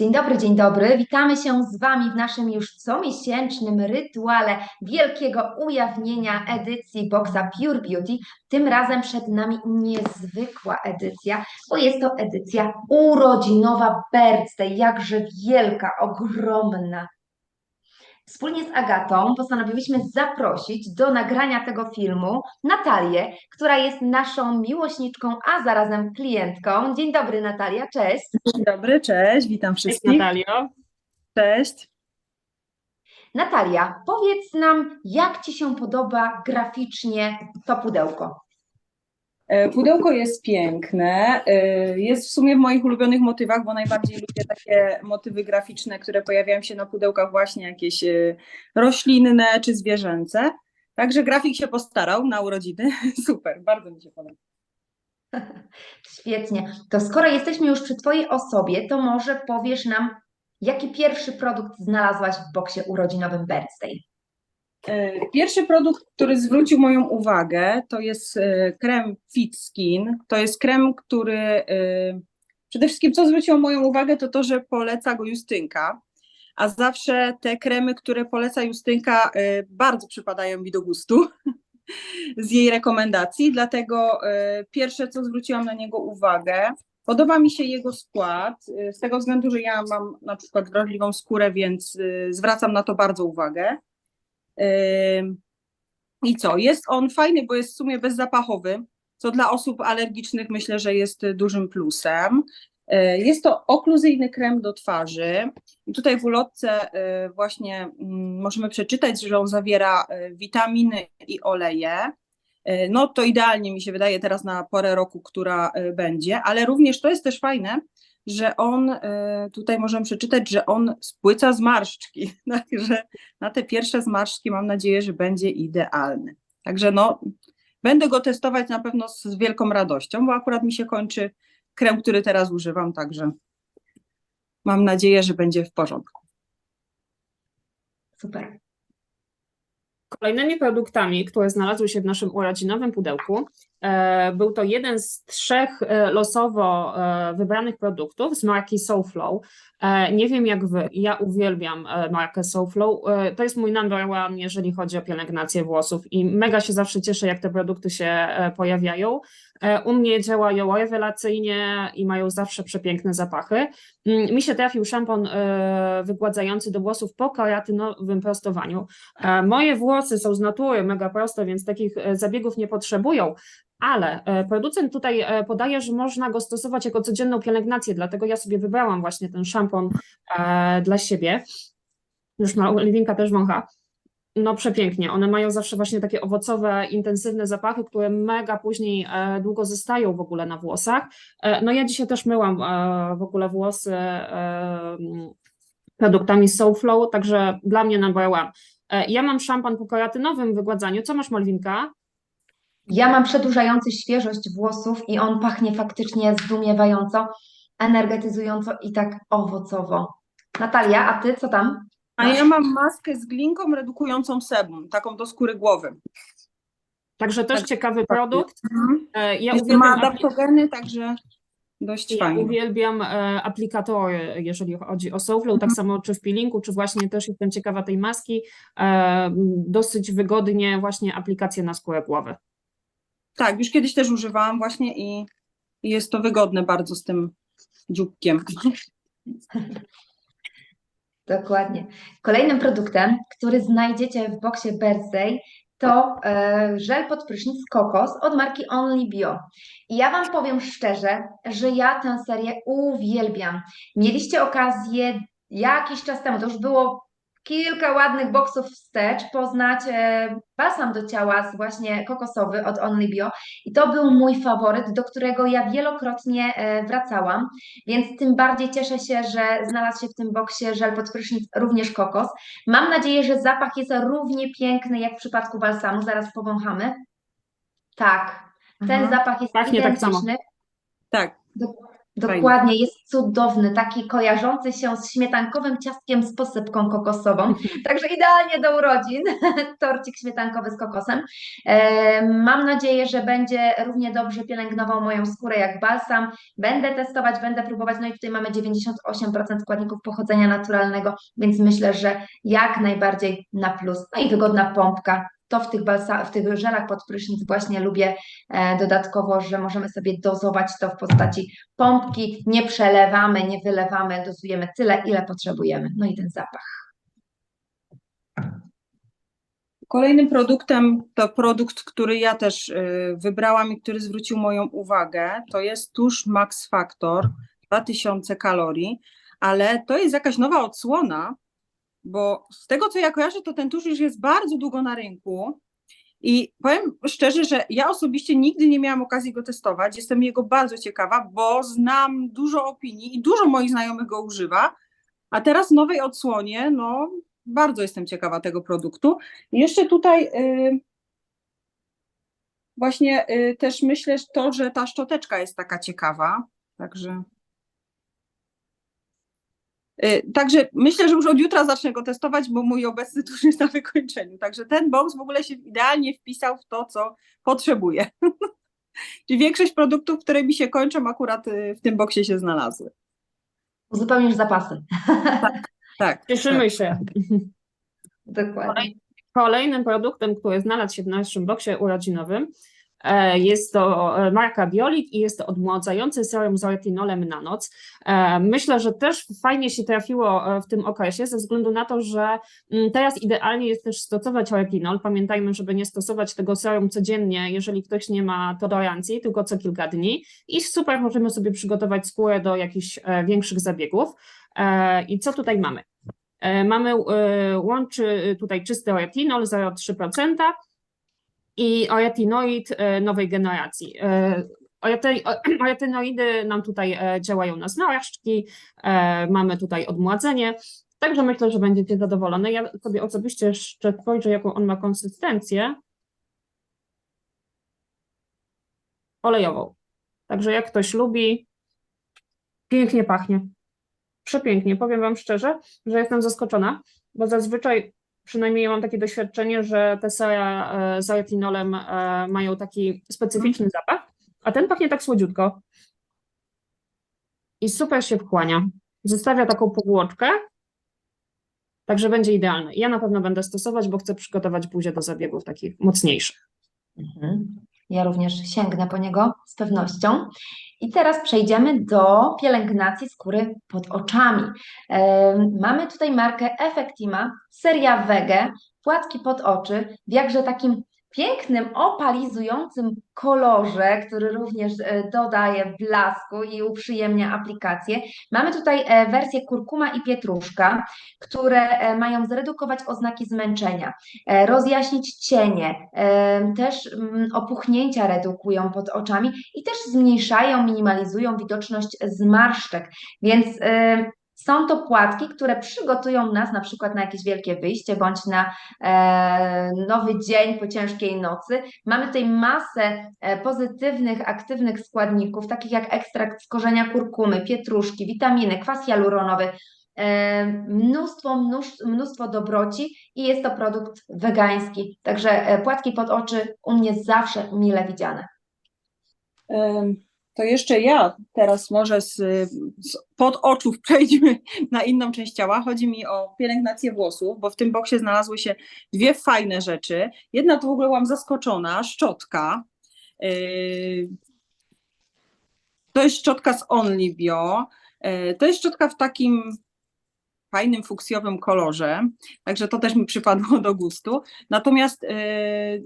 Dzień dobry, dzień dobry. Witamy się z Wami w naszym już comiesięcznym rytuale wielkiego ujawnienia edycji Boxa Pure Beauty. Tym razem przed nami niezwykła edycja, bo jest to edycja urodzinowa birthday, jakże wielka, ogromna. Wspólnie z Agatą postanowiłyśmy zaprosić do nagrania tego filmu Natalię, która jest naszą miłośniczką, a zarazem klientką. Dzień dobry Natalia, cześć. Dzień dobry, cześć, witam Cześć wszystkich. Natalio. Cześć. Natalia, powiedz nam, jak Ci się podoba graficznie to pudełko? E, Pudełko jest piękne, e, jest w sumie w moich ulubionych motywach, bo najbardziej lubię takie motywy graficzne, które pojawiają się na pudełkach właśnie jakieś e, roślinne czy zwierzęce. Także grafik się postarał na urodziny. Super, bardzo mi się podoba. Świetnie. To skoro jesteśmy już przy Twojej osobie, to może powiesz nam, jaki pierwszy produkt znalazłaś w boksie urodzinowym Birthday? E, Pierwszy produkt, który zwrócił moją uwagę, to jest e, krem Fit Skin. To jest krem, który e, przede wszystkim co zwróciło moją uwagę, to to, że poleca go Justynka. A zawsze te kremy, które poleca Justynka, bardzo przypadają mi do gustu z jej rekomendacji. Dlatego pierwsze, co zwróciłam na niego uwagę, podoba mi się jego skład, z tego względu, że ja mam na przykład wrażliwą skórę, więc zwracam na to bardzo uwagę. I co? Jest on fajny, bo jest w sumie bezzapachowy, co dla osób alergicznych myślę, że jest dużym plusem. Yy, Jest to okluzyjny krem do twarzy. Tutaj w ulotce yy, właśnie mm, możemy przeczytać, że on zawiera yy, witaminy i oleje. No to idealnie mi się wydaje teraz na porę roku, która będzie, ale również to jest też fajne, że on, yy, tutaj możemy przeczytać, że on spłyca zmarszczki. Także na te pierwsze zmarszczki mam nadzieję, że będzie idealny. Także no, będę go testować na pewno z wielką radością, bo akurat mi się kończy krem, który teraz używam, także mam nadzieję, że będzie w porządku. Super. Kolejnymi produktami, które znalazły się w naszym urodzinowym pudełku, e, był to jeden z trzech e, losowo e, wybranych produktów z marki Soulflow. E, nie wiem jak wy, ja uwielbiam markę Soulflow. E, to jest mój number one, jeżeli chodzi o pielęgnację włosów i mega się zawsze cieszę, jak te produkty się pojawiają. U mnie działają rewelacyjnie i mają zawsze przepiękne zapachy. Mm, Mi się trafił szampon wygładzający do włosów po keratynowym prostowaniu. Moje włosy są z natury mega proste, więc takich e, zabiegów nie potrzebują, ale e, producent tutaj e, podaje, że można go stosować jako codzienną pielęgnację, dlatego ja sobie wybrałam właśnie ten szampon dla siebie. Już ma Liwinka też wącha. No przepięknie. One mają zawsze właśnie takie owocowe, intensywne zapachy, które mega później długo zostają w ogóle na włosach. No ja dzisiaj też myłam w ogóle włosy produktami Soulflow, także dla mnie number one. E, Ja mam szampan po keratynowym wygładzaniu. Co masz, Malwinka? Ja mam przedłużający świeżość włosów i on pachnie faktycznie zdumiewająco, energetyzująco i tak owocowo. Natalia, a Ty co tam? A ja mam maskę z glinką redukującą sebum, taką do skóry głowy. Także też Tak, ciekawy produkt. E, Ja Jest, ma adaptogeny, także dość ja fajnie. uwielbiam e, aplikatory, jeżeli chodzi o Soulflow, tak samo czy w peelingu, czy właśnie też jestem ciekawa tej maski. E, Dosyć wygodnie właśnie aplikacje na skórę głowy. Tak, już kiedyś też używałam właśnie i i jest to wygodne bardzo z tym dzióbkiem. Dokładnie. Kolejnym produktem, który znajdziecie w boksie Birthday, to e, żel pod prysznic kokos od marki Only Bio. I ja Wam powiem szczerze, że ja tę serię uwielbiam. Mieliście okazję jakiś czas temu, to już było kilka ładnych boksów wstecz, poznać e, balsam do ciała właśnie kokosowy od Only Bio. I to był mój faworyt, do którego ja wielokrotnie e, wracałam. Więc tym bardziej cieszę się, że znalazł się w tym boksie żel pod prysznic również kokos. Mam nadzieję, że zapach jest równie piękny jak w przypadku balsamu. Zaraz powąchamy. Tak, ten Mhm. zapach jest Pachnie tak identyczny. Tak, Do, Dokładnie, jest cudowny, taki kojarzący się z śmietankowym ciastkiem z posypką kokosową. Także idealnie do urodzin, torcik śmietankowy z kokosem. E, Mam nadzieję, że będzie równie dobrze pielęgnował moją skórę jak balsam. Będę testować, będę próbować. No i tutaj mamy 98% składników pochodzenia naturalnego, więc myślę, że jak najbardziej na plus. No i wygodna pompka. To w tych, balsa, w tych żelach pod prysznic właśnie lubię e, dodatkowo, że możemy sobie dozować to w postaci pompki, nie przelewamy, nie wylewamy, dozujemy tyle, ile potrzebujemy. No i ten zapach. Kolejnym produktem to produkt, który ja też y, wybrałam i który zwrócił moją uwagę, to jest tusz Max Factor 2000 kalorii, ale to jest jakaś nowa odsłona, bo z tego co ja kojarzę, to ten tusz już jest bardzo długo na rynku i powiem szczerze, że ja osobiście nigdy nie miałam okazji go testować. Jestem jego bardzo ciekawa, bo znam dużo opinii i dużo moich znajomych go używa, a teraz w nowej odsłonie, no bardzo jestem ciekawa tego produktu. I jeszcze tutaj y, właśnie y, też myślę to, że ta szczoteczka jest taka ciekawa, także Także myślę, że już od jutra zacznę go testować, bo mój obecny tuż jest na wykończeniu. Także ten box w ogóle się idealnie wpisał w to, co potrzebuję. Czyli większość produktów, które mi się kończą, akurat y, w tym boksie się znalazły. Uzupełnisz zapasy. Tak. Cieszymy się. Dokładnie. Kolejnym produktem, który znalazł się w naszym boksie urodzinowym, jest to e, marka Biolik i jest to odmładzający serum z retinolem na noc. E, Myślę, że też fajnie się trafiło e, w tym okresie, ze względu na to, że mm, teraz idealnie jest też stosować retinol. Pamiętajmy, żeby nie stosować tego serum codziennie, jeżeli ktoś nie ma tolerancji, tylko co kilka dni. I super możemy sobie przygotować skórę do jakichś e, większych zabiegów. E, I co tutaj mamy? E, Mamy, e, łączy tutaj czysty retinol 0,3% i retinoid e, nowej generacji. E, orety- o- Retinoidy nam tutaj e, działają na zmarszczki, mamy tutaj odmładzenie, także myślę, że będziecie zadowolone. Ja sobie osobiście jeszcze spojrzę, jaką on ma konsystencję. Olejową. Także jak ktoś lubi, pięknie pachnie. Przepięknie. Powiem Wam szczerze, że jestem zaskoczona, bo zazwyczaj, przynajmniej ja mam takie doświadczenie, że te seria e, z retinolem e, mają taki specyficzny zapach, a ten pachnie tak słodziutko. I super się wchłania. Zostawia taką powłoczkę, także będzie idealny. Ja na pewno będę stosować, bo chcę przygotować buzię do zabiegów takich mocniejszych. Mhm. Ja również sięgnę po niego z pewnością. I teraz przejdziemy do pielęgnacji skóry pod oczami. Mamy tutaj markę Effectima, seria Wege, płatki pod oczy w jakże takim pięknym, opalizującym kolorze, który również e, dodaje blasku i uprzyjemnia aplikację. Mamy tutaj e, wersję kurkuma i pietruszka, które e, mają zredukować oznaki zmęczenia, rozjaśnić cienie, też mm, opuchnięcia redukują pod oczami i też zmniejszają, minimalizują widoczność zmarszczek. Więc są to płatki, które przygotują nas na przykład na jakieś wielkie wyjście bądź na e, nowy dzień po ciężkiej nocy. Mamy tutaj masę e, pozytywnych, aktywnych składników, takich jak ekstrakt z korzenia kurkumy, pietruszki, witaminy, kwas hialuronowy, e, mnóstwo, mnóstwo, mnóstwo dobroci i jest to produkt wegański. Także e, płatki pod oczy u mnie zawsze mile widziane. To jeszcze ja teraz może z, z pod oczów przejdźmy na inną część ciała. Chodzi mi o pielęgnację włosów, bo w tym boksie znalazły się dwie fajne rzeczy. Jedna to w ogóle byłam zaskoczona, szczotka. Yy, To jest szczotka z Only Bio. Yy, To jest szczotka w takim fajnym fuksjowym kolorze, także to też mi przypadło do gustu. Natomiast yy,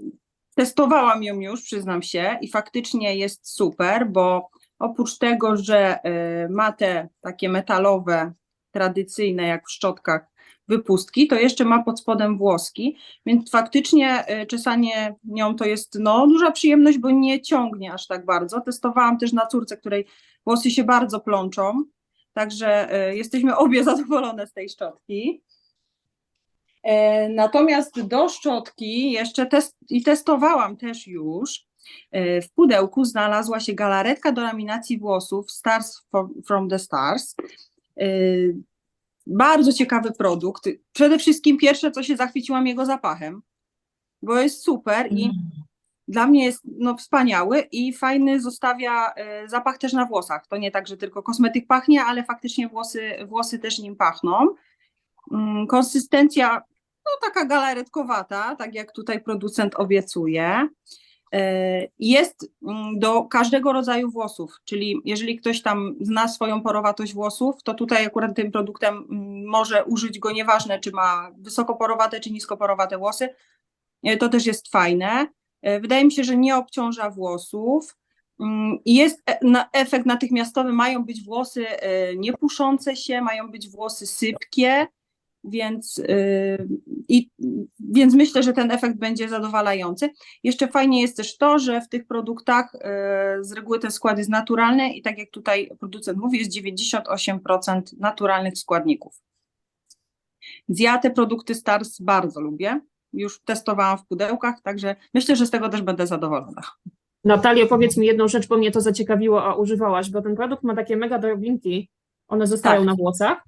Testowałam ją już, przyznam się, i faktycznie jest super, bo oprócz tego, że y, ma te takie metalowe, tradycyjne, jak w szczotkach, wypustki, to jeszcze ma pod spodem włoski, więc faktycznie y, czesanie nią to jest no, duża przyjemność, bo nie ciągnie aż tak bardzo. Testowałam też na córce, której włosy się bardzo plączą, także y, jesteśmy obie zadowolone z tej szczotki. E, Natomiast do szczotki jeszcze test, i testowałam też już E, W pudełku znalazła się galaretka do laminacji włosów Stars from the Stars. E, Bardzo ciekawy produkt. Przede wszystkim pierwsze, co się zachwyciłam jego zapachem, bo jest super i dla mnie jest no, wspaniały i fajny, zostawia zapach też na włosach. To nie tak, że tylko kosmetyk pachnie, ale faktycznie włosy, włosy też nim pachną. Mm, Konsystencja no, taka galaretkowata, tak jak tutaj producent obiecuje. E, Jest mm, do każdego rodzaju włosów, czyli jeżeli ktoś tam zna swoją porowatość włosów, to tutaj akurat tym produktem mm, może użyć go nieważne, czy ma wysokoporowate, czy niskoporowate włosy. E, To też jest fajne. E, Wydaje mi się, że nie obciąża włosów. Mm, jest efekt natychmiastowy. Mają być włosy e, nie puszące się, mają być włosy sypkie, więc, y, i, więc myślę, że ten efekt będzie zadowalający. Jeszcze fajnie jest też to, że w tych produktach e, z reguły ten skład jest naturalny i tak jak tutaj producent mówi, jest 98% naturalnych składników. Więc ja te produkty Stars bardzo lubię. Już testowałam w pudełkach, także myślę, że z tego też będę zadowolona. Natalia, powiedz mi jedną rzecz, bo mnie to zaciekawiło, a używałaś, bo ten produkt ma takie mega drobinki, one zostają Tak. na włosach.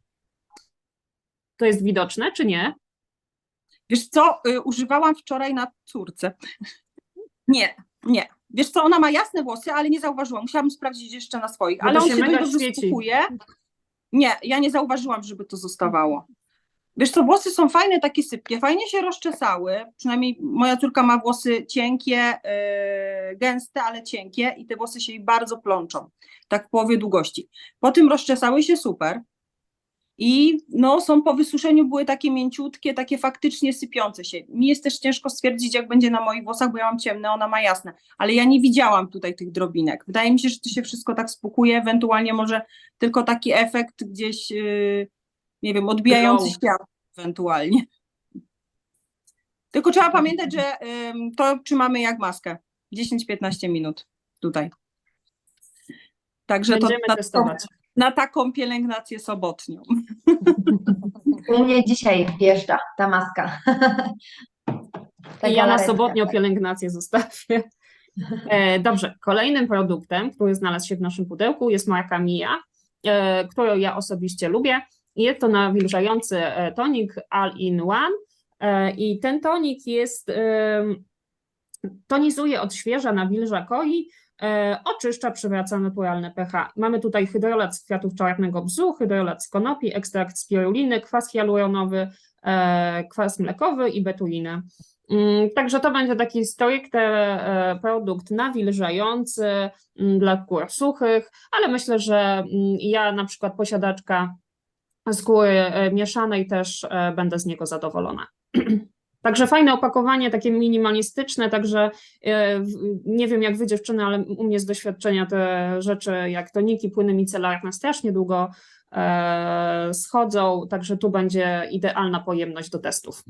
To jest widoczne, czy nie? Wiesz co, y, używałam wczoraj na córce. Nie, nie. Wiesz co, ona ma jasne włosy, ale nie zauważyłam. Musiałam sprawdzić jeszcze na swoich, ale on się dość dobrze świeci. Nie, ja nie zauważyłam, żeby to zostawało. Wiesz co, włosy są fajne, takie sypkie, fajnie się rozczesały. Przynajmniej moja córka ma włosy cienkie, yy, gęste, ale cienkie i te włosy się jej bardzo plączą, tak w połowie długości. Po tym rozczesały się super. I no, są po wysuszeniu były takie mięciutkie, takie faktycznie sypiące się. Mi jest też ciężko stwierdzić, jak będzie na moich włosach, bo ja mam ciemne, ona ma jasne, ale ja nie widziałam tutaj tych drobinek. Wydaje mi się, że to się wszystko tak spukuje, ewentualnie może tylko taki efekt gdzieś, yy, nie wiem, odbijający świat ewentualnie. Tylko trzeba pamiętać, że ym, to trzymamy jak maskę. 10-15 minut tutaj. Także to Będziemy na, testować. Na taką pielęgnację sobotnią. U mnie dzisiaj wjeżdża ta maska. Ta ja na sobotnią tak. pielęgnację zostawię. E, dobrze, kolejnym produktem, który znalazł się w naszym pudełku jest marka Mia, e, którą ja osobiście lubię. Jest to nawilżający e, tonik All-in-One e, i ten tonik jest, tonizuje, odświeża, nawilża koi, oczyszcza, przywraca naturalne pH. Mamy tutaj hydrolat z kwiatów czarnego bzu, hydrolat z konopi, ekstrakt spiruliny, kwas hialuronowy, e, kwas mlekowy i betulinę. Mm, Także to będzie taki stricte e, produkt nawilżający mm, dla skór suchych, ale myślę, że mm, ja na przykład posiadaczka skóry e, mieszanej też e, będę z niego zadowolona. Także fajne opakowanie, takie minimalistyczne, także e, nie wiem jak wy dziewczyny, ale u mnie z doświadczenia te rzeczy jak toniki, płyny micelarne strasznie długo e, schodzą, także tu będzie idealna pojemność do testów.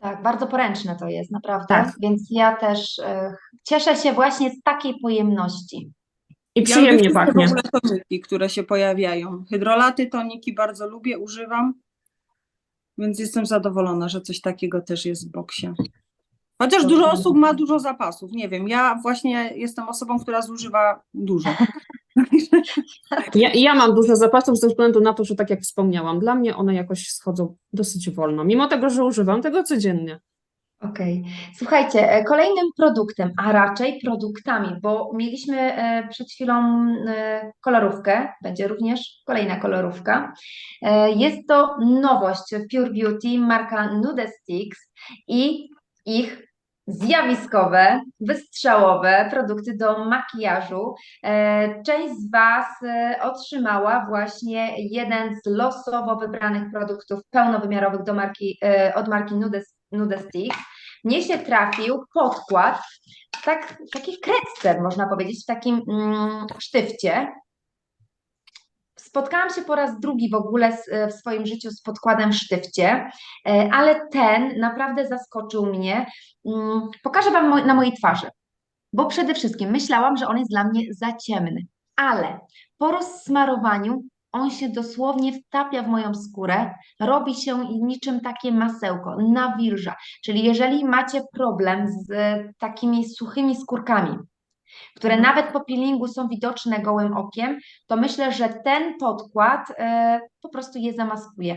Tak, bardzo poręczne to jest, naprawdę. Tak. Więc ja też e, cieszę się właśnie z takiej pojemności. I Ja przyjemnie wszystkie pachnie. toniki, które się pojawiają. Hydrolaty, toniki bardzo lubię, używam, więc jestem zadowolona, że coś takiego też jest w boksie. Chociaż dużo osób ma dużo zapasów, nie wiem, ja właśnie jestem osobą, która zużywa dużo. Ja, ja mam dużo zapasów ze względu na to, że tak jak wspomniałam, dla mnie one jakoś schodzą dosyć wolno, mimo tego, że używam tego codziennie. Okej. Słuchajcie, e, kolejnym produktem, a raczej produktami, bo mieliśmy e, przed chwilą e, kolorówkę, będzie również kolejna kolorówka. Jest to nowość Pure Beauty, marka Nude Sticks i ich zjawiskowe, wystrzałowe produkty do makijażu. Część z Was otrzymała właśnie jeden z losowo wybranych produktów pełnowymiarowych do marki, od marki Nude, Nude Sticks. Mnie się trafił podkład, tak, taki krecter, można powiedzieć, w takim mm, sztywcie. Spotkałam się po raz drugi w ogóle w swoim życiu z podkładem w sztywcie, e, ale ten naprawdę zaskoczył mnie. Mm, Pokażę Wam na mojej twarzy, bo przede wszystkim myślałam, że on jest dla mnie za ciemny, ale po rozsmarowaniu on się dosłownie wtapia w moją skórę, robi się niczym takie masełko, nawilża. Czyli jeżeli macie problem z e, takimi suchymi skórkami, które Mhm. nawet po peelingu są widoczne gołym okiem, to myślę, że ten podkład e, po prostu je zamaskuje.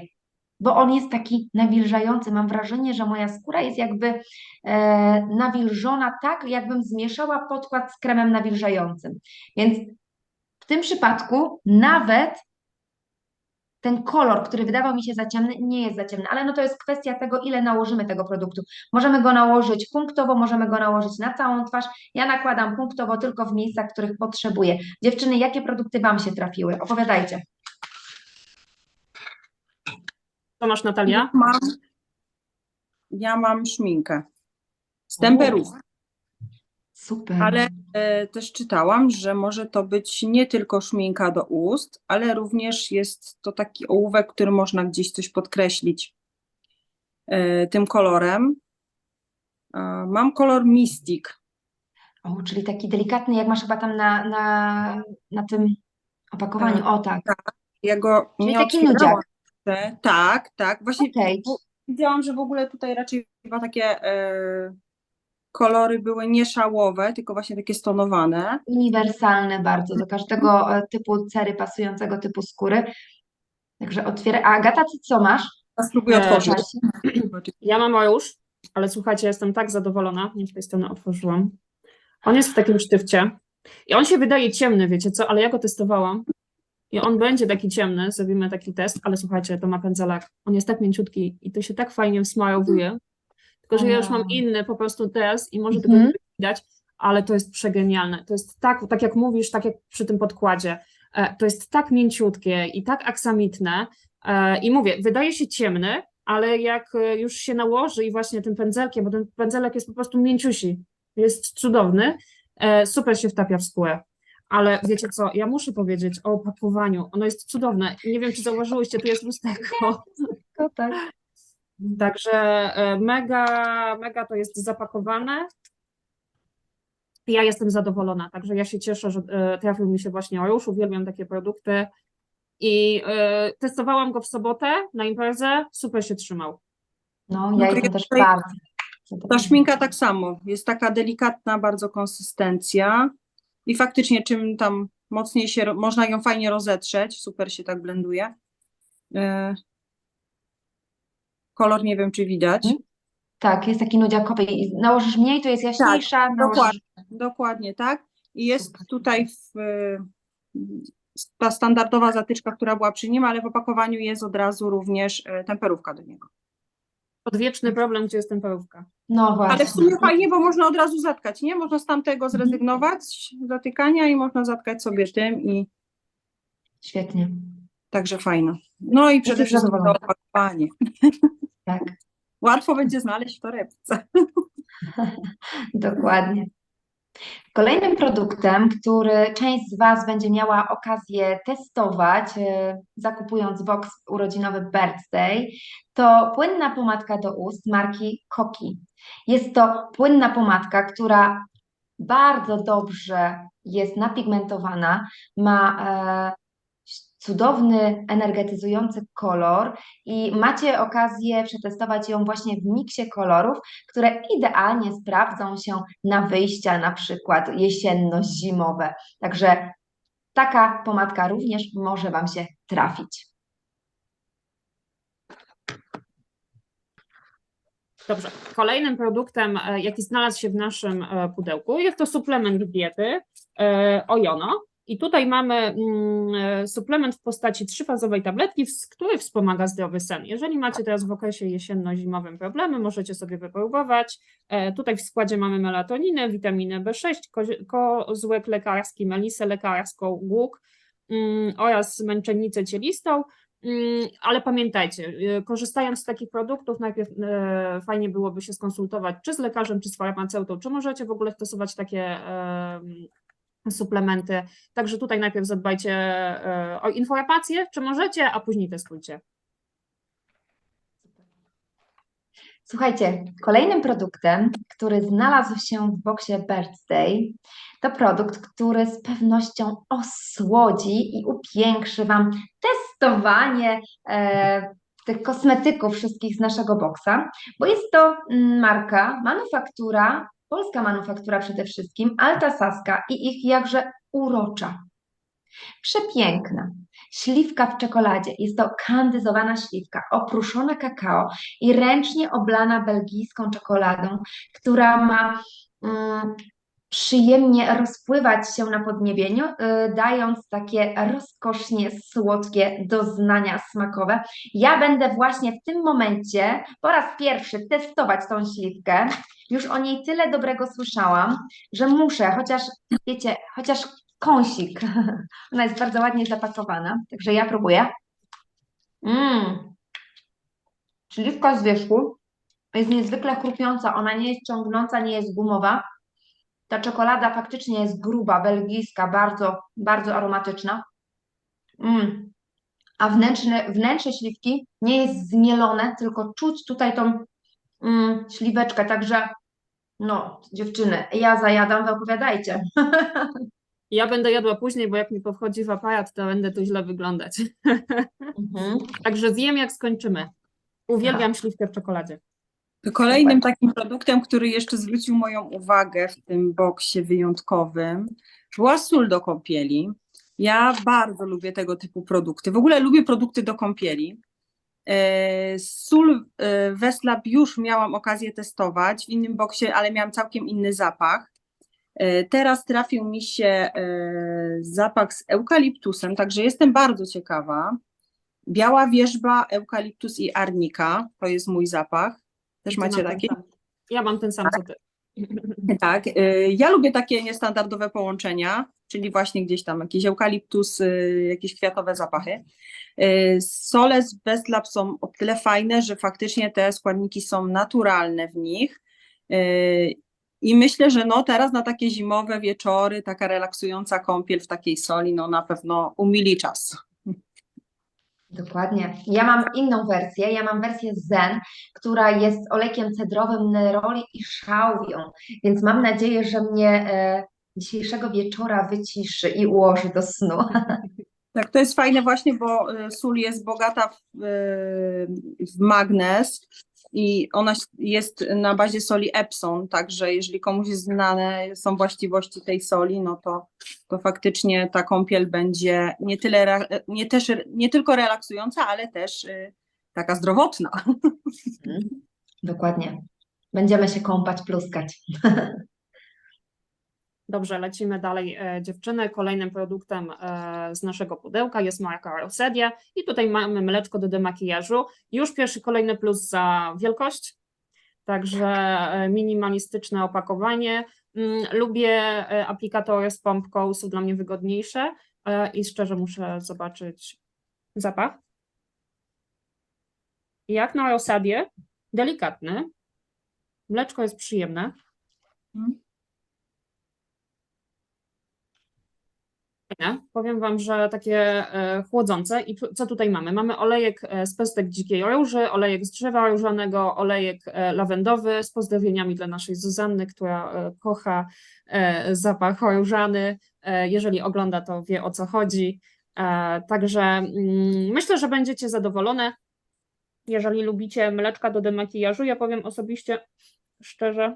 Bo on jest taki nawilżający. Mam wrażenie, że moja skóra jest jakby e, nawilżona tak, jakbym zmieszała podkład z kremem nawilżającym. Więc w tym przypadku nawet ten kolor, który wydawał mi się za ciemny, nie jest za ciemny, ale no to jest kwestia tego, ile nałożymy tego produktu. Możemy go nałożyć punktowo, możemy go nałożyć na całą twarz. Ja nakładam punktowo tylko w miejscach, których potrzebuję. Dziewczyny, jakie produkty Wam się trafiły? Opowiadajcie. Co masz, Natalia? Mam, ja mam szminkę z temperów, Super. ale też czytałam, że może to być nie tylko szminka do ust, ale również jest to taki ołówek, który można gdzieś coś podkreślić e, tym kolorem. E, mam kolor Mystic. O, czyli taki delikatny, jak masz chyba tam na, na, na tym opakowaniu. O tak. Ja go Czyli nie taki nudziak. Tak, tak. Właśnie w- widziałam, że w ogóle tutaj raczej chyba takie e, kolory były nie szałowe, tylko właśnie takie stonowane. Uniwersalne bardzo do każdego e, typu cery pasującego typu skóry. Także otwieraj. A Agata, ty co masz? Ja spróbuję E, otworzyć. Ja mam już, ale słuchajcie, jestem tak zadowolona. Nie z tej strony otworzyłam. On jest w takim sztywcie i on się wydaje ciemny, wiecie co, ale ja go testowałam i on będzie taki ciemny, zrobimy taki test, ale słuchajcie, to ma pędzelek. On jest tak mięciutki i to się tak fajnie smarowuje. Tylko, że ja już mam inny po prostu teraz i może tego Mhm. nie widać, ale to jest przegenialne. To jest tak, tak jak mówisz, tak jak przy tym podkładzie. E, To jest tak mięciutkie i tak aksamitne. E, I mówię, wydaje się ciemny, ale jak e, już się nałoży i właśnie tym pędzelkiem, bo ten pędzelek jest po prostu mięciusi, jest cudowny, super się wtapia w skórę. Ale wiecie co, ja muszę powiedzieć o opakowaniu. Ono jest cudowne. Nie wiem, czy zauważyłyście, tu jest lusterko. To tak. Także e, mega, mega to jest zapakowane. Ja jestem zadowolona, także ja się cieszę, że e, trafił mi się właśnie Orusz, uwielbiam takie produkty i e, testowałam go w sobotę na imprezę, super się trzymał. No, No ja jestem też tutaj- bardzo. Ta szminka tak samo. Jest taka delikatna bardzo konsystencja i faktycznie czym tam mocniej się, można ją fajnie rozetrzeć, super się tak blenduje. Kolor nie wiem, czy widać. Mhm. Tak, jest taki nudziakowy. I Nałożysz mniej, to jest jaśniejsza. nałożysz... dokładnie. Dokładnie tak. I jest tutaj w, ta standardowa zatyczka, która była przy nim, ale w opakowaniu jest od razu również e, temperówka do niego. Odwieczny problem, gdzie jest temperówka. No właśnie. Ale w sumie fajnie, bo można od razu zatkać, nie? Można z tamtego Mhm. zrezygnować, zatykania i można zatkać sobie tym i Świetnie. Także fajno. No i przede wszystkim to opakowanie. Tak, Łatwo będzie znaleźć w torebce. dokładnie. Kolejnym produktem, który część z Was będzie miała okazję testować, e, zakupując box urodzinowy Birthday, to płynna pomadka do ust marki Koki. Jest to płynna pomadka, która bardzo dobrze jest napigmentowana, ma e, cudowny, energetyzujący kolor i macie okazję przetestować ją właśnie w miksie kolorów, które idealnie sprawdzą się na wyjścia na przykład jesienno-zimowe. Także taka pomadka również może Wam się trafić. Dobrze. Kolejnym produktem, e, jaki znalazł się w naszym e, pudełku, jest to suplement diety e, Ojono. I tutaj mamy mm, e, suplement w postaci trzyfazowej tabletki, który wspomaga zdrowy sen. Jeżeli macie teraz w okresie jesienno-zimowym problemy, możecie sobie wypróbować. E, Tutaj w składzie mamy melatoninę, witaminę B6, kozi- kozłek lekarski, melisę lekarską, łuk mm, oraz męczennicę cielistą. Mm, Ale pamiętajcie, y, korzystając z takich produktów, najpierw e, fajnie byłoby się skonsultować czy z lekarzem, czy z farmaceutą, czy możecie w ogóle stosować takie suplementy. Także tutaj najpierw zadbajcie e, o informacje, czy możecie, a później testujcie. Słuchajcie, kolejnym produktem, który znalazł się w boksie Birthday, to produkt, który z pewnością osłodzi i upiększy Wam testowanie e, tych kosmetyków wszystkich z naszego boksa, bo jest to mm, marka, manufaktura, polska manufaktura przede wszystkim, Alta Saska i ich jakże urocza. Przepiękna. Śliwka w czekoladzie. Jest to kandyzowana śliwka, opruszona kakao i ręcznie oblana belgijską czekoladą, która ma mm, przyjemnie rozpływać się na podniebieniu, y, dając takie rozkosznie słodkie doznania smakowe. Ja będę właśnie w tym momencie po raz pierwszy testować tą śliwkę. Już o niej tyle dobrego słyszałam, że muszę, chociaż wiecie, chociaż kąsik. Ona jest bardzo ładnie zapakowana, także ja próbuję. Mmm. Śliwka z wierzchu jest niezwykle chrupiąca, ona nie jest ciągnąca, nie jest gumowa. Ta czekolada faktycznie jest gruba, belgijska, bardzo, bardzo aromatyczna. Mm. A wnętrzne, wnętrze śliwki nie jest zmielone, tylko czuć tutaj tą mm, śliweczkę, także no, dziewczyny, ja zajadam, wy opowiadajcie. Ja będę jadła później, bo jak mi podchodzi w aparat, to będę tu źle wyglądać. Mhm. Także zjem, jak skończymy. Uwielbiam śliwkę w czekoladzie. Kolejnym takim produktem, który jeszcze zwrócił moją uwagę w tym boksie wyjątkowym, była sól do kąpieli. Ja bardzo lubię tego typu produkty. W ogóle lubię produkty do kąpieli. E, Sól e, Westlab już miałam okazję testować w innym boksie, ale miałam całkiem inny zapach. E, Teraz trafił mi się zapach z eukaliptusem, także jestem bardzo ciekawa. Biała wierzba, eukaliptus i arnika to jest mój zapach. Też Ty macie taki? Ja mam ten sam, co ty. Tak, y, ja lubię takie niestandardowe połączenia, czyli właśnie gdzieś tam jakiś eukaliptus, y, jakieś kwiatowe zapachy. Y, Sole z Bestlab są o tyle fajne, że faktycznie te składniki są naturalne w nich. I myślę, że no teraz na takie zimowe wieczory, taka relaksująca kąpiel w takiej soli, no na pewno umili czas. Dokładnie. Ja mam inną wersję. Ja mam wersję Zen, która jest olejkiem cedrowym, neroli i szałwią, więc mam nadzieję, że mnie e, dzisiejszego wieczora wyciszy i ułoży do snu. Tak, to jest fajne właśnie, bo y, sól jest bogata w, y, w magnez i ona jest na bazie soli Epsom, także jeżeli komuś znane są właściwości tej soli, no to, to faktycznie ta kąpiel będzie nie tyle, nie, też, nie tylko relaksująca, ale też y, taka zdrowotna. Dokładnie. Będziemy się kąpać, pluskać. Dobrze, lecimy dalej, e, dziewczyny. Kolejnym produktem e, z naszego pudełka jest marka Rosedia i tutaj mamy mleczko do demakijażu. Już pierwszy kolejny plus za wielkość, także e, minimalistyczne opakowanie. Mm, Lubię aplikatory z pompką, są dla mnie wygodniejsze i szczerze muszę zobaczyć zapach. Jak na Rosadię, delikatny. Mleczko jest przyjemne. Fajne. Powiem Wam, że takie e, chłodzące. I co tutaj mamy? Mamy olejek e, z pestek dzikiej róży, olejek z drzewa różanego, olejek e, lawendowy z pozdrowieniami dla naszej Zuzanny, która kocha zapach różany. Jeżeli ogląda, to wie o co chodzi. Także mm, myślę, że będziecie zadowolone. Jeżeli lubicie mleczka do demakijażu, ja powiem osobiście szczerze,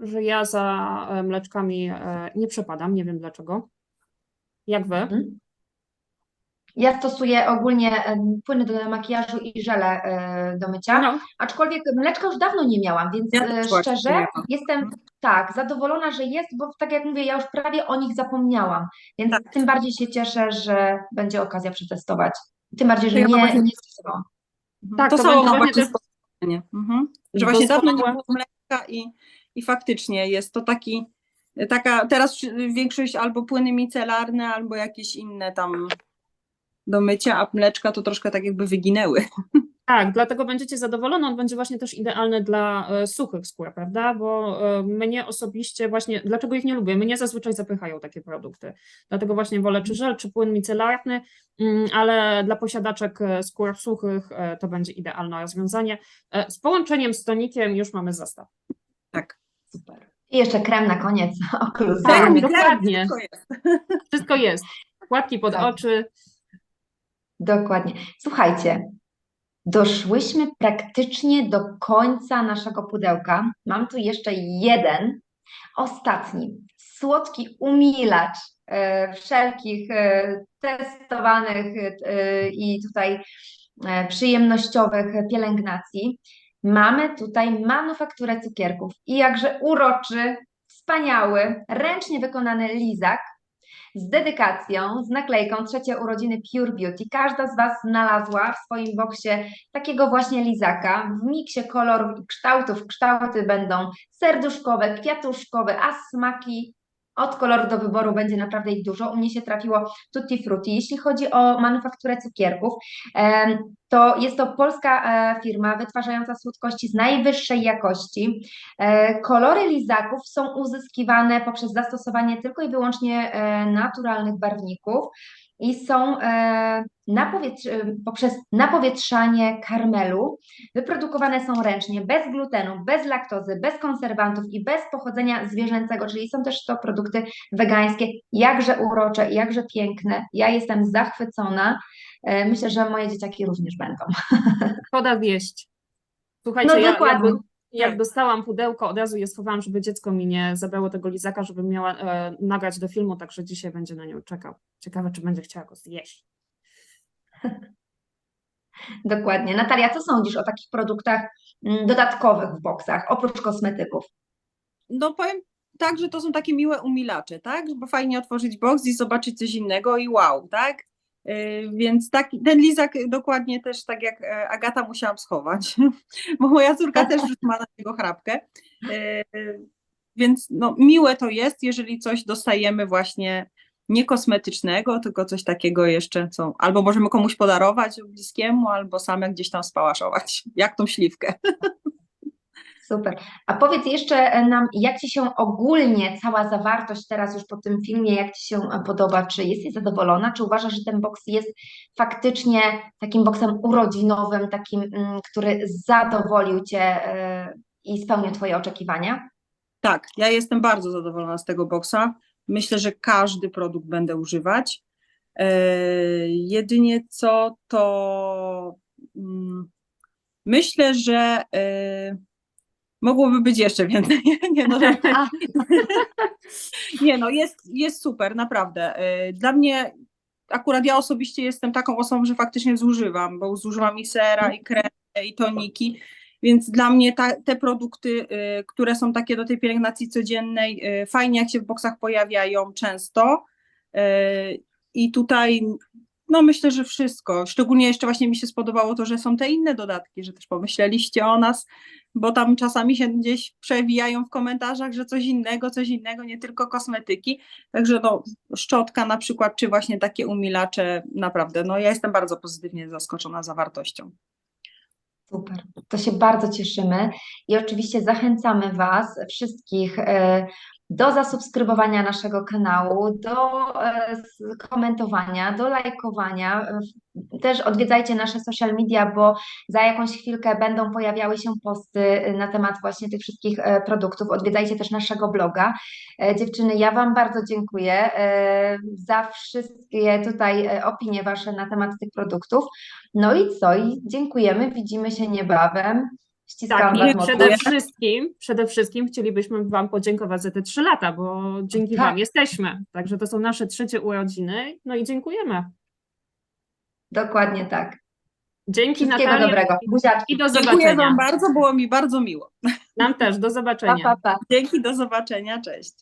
że ja za mleczkami nie przepadam, nie wiem dlaczego. Jak wy? Mhm. Ja stosuję ogólnie em, płyny do makijażu i żele e, do mycia, No, aczkolwiek mleczka już dawno nie miałam, więc Ja e, szczerze jestem tak zadowolona, że jest, bo tak jak mówię, ja już prawie o nich zapomniałam, więc Tak. tym bardziej się cieszę, że będzie okazja przetestować. Tym bardziej, że Ja nie, właśnie- nie stosowałam. Mhm. Tak, to to samo właśnie też-. Mhm. Że właśnie dawno nie było mleka i, i faktycznie jest to taki, taka, teraz większość albo płyny micelarne, albo jakieś inne tam do mycia, a mleczka to troszkę tak jakby wyginęły. Tak, dlatego będziecie zadowolone. On będzie właśnie też idealny dla e, suchych skór, prawda? Bo e, mnie osobiście właśnie, dlaczego ich nie lubię? Mnie zazwyczaj zapychają takie produkty. Dlatego właśnie wolę czy żel, czy płyn micelarny, mm, ale dla posiadaczek e, skór suchych to będzie idealne rozwiązanie. Z połączeniem z tonikiem już mamy zestaw. Tak. Super. I jeszcze krem na koniec okluzyjny. Tak, Krem, dokładnie. wszystko jest. Wszystko jest. Płatki pod Tak. oczy. Dokładnie. Słuchajcie, doszłyśmy praktycznie do końca naszego pudełka. Mam tu jeszcze jeden, ostatni, słodki umilacz e, wszelkich e, testowanych e, i tutaj przyjemnościowych pielęgnacji. Mamy tutaj manufakturę cukierków i jakże uroczy, wspaniały, ręcznie wykonany lizak z dedykacją, z naklejką Trzecie urodziny Pure Beauty. Każda z Was znalazła w swoim boksie takiego właśnie lizaka w miksie kolorów i kształtów. Kształty będą serduszkowe, kwiatuszkowe, a smaki od koloru do wyboru będzie naprawdę ich dużo. U mnie się trafiło Tutti Frutti. Jeśli chodzi o manufakturę cukierków, to jest to polska e, firma wytwarzająca słodkości z najwyższej jakości. E, Kolory lizaków są uzyskiwane poprzez zastosowanie tylko i wyłącznie e, naturalnych barwników i są e, napowietrz, e, poprzez napowietrzanie karmelu. Wyprodukowane są ręcznie, bez glutenu, bez laktozy, bez konserwantów i bez pochodzenia zwierzęcego, czyli są też to produkty wegańskie, jakże urocze, jakże piękne. Ja jestem zachwycona. E, Myślę, że moje dzieciaki również będą. Szkoda wieść. Słuchajcie, No ja, dokładnie. jak, jak Tak. dostałam pudełko, od razu je schowałam, żeby dziecko mi nie zabrało tego lizaka, żebym miała e, nagrać do filmu, także dzisiaj będzie na nią czekał. Ciekawe, czy będzie chciała go zjeść. Dokładnie. Natalia, co sądzisz o takich produktach mm, dodatkowych w boksach, oprócz kosmetyków? No powiem tak, że to są takie miłe umilacze, tak? Bo fajnie otworzyć box i zobaczyć coś innego i wow, tak? Yy, Więc taki, ten lizak dokładnie też tak jak e, Agata musiałam schować, bo moja córka też już ma na niego chrapkę. Yy, Więc no, miłe to jest, jeżeli coś dostajemy właśnie nie kosmetycznego, tylko coś takiego jeszcze, co albo możemy komuś podarować bliskiemu, albo same gdzieś tam spałaszować, jak tą śliwkę. Super. A powiedz jeszcze e, nam, jak Ci się ogólnie cała zawartość teraz już po tym filmie, jak Ci się e, podoba? Czy jesteś zadowolona? Czy uważasz, że ten boks jest faktycznie takim boksem urodzinowym, takim, mm, który zadowolił Cię e, i spełnił Twoje oczekiwania? Tak, ja jestem bardzo zadowolona z tego boksa. Myślę, że każdy produkt będę używać. Jedynie co to mm, myślę, że mogłoby być jeszcze więcej. Nie, no, Nie no, jest, jest super, naprawdę. E, Dla mnie akurat ja osobiście jestem taką osobą, że faktycznie zużywam, bo zużywam i sera, i kremy, i toniki, więc dla mnie ta, te produkty, e, które są takie do tej pielęgnacji codziennej, e, fajnie jak się w boksach pojawiają często i tutaj no myślę, że wszystko. Szczególnie jeszcze właśnie mi się spodobało to, że są te inne dodatki, że też pomyśleliście o nas, bo tam czasami się gdzieś przewijają w komentarzach, że coś innego, coś innego, nie tylko kosmetyki. Także no, szczotka na przykład, czy właśnie takie umilacze, naprawdę, no ja jestem bardzo pozytywnie zaskoczona zawartością. Super, to się bardzo cieszymy i oczywiście zachęcamy Was wszystkich e, do zasubskrybowania naszego kanału, do e, komentowania, do lajkowania. E, Też odwiedzajcie nasze social media, bo za jakąś chwilkę będą pojawiały się posty e, na temat właśnie tych wszystkich produktów. Odwiedzajcie też naszego bloga. Dziewczyny, ja Wam bardzo dziękuję za wszystkie tutaj opinie Wasze na temat tych produktów. No i co? I dziękujemy, widzimy się niebawem. Ściskam Tak, i przede wszystkim, przede wszystkim chcielibyśmy Wam podziękować za te trzy lata, bo dzięki Tak. Wam jesteśmy. Także to są nasze trzecie urodziny. No i dziękujemy. Dokładnie tak. Dzięki Wszystkiego Natalia dobrego. Buziaczki. i do Dziękuję zobaczenia. Wam bardzo, było mi bardzo miło. Nam też, do Pa, zobaczenia. pa, pa. Dzięki, do zobaczenia, cześć.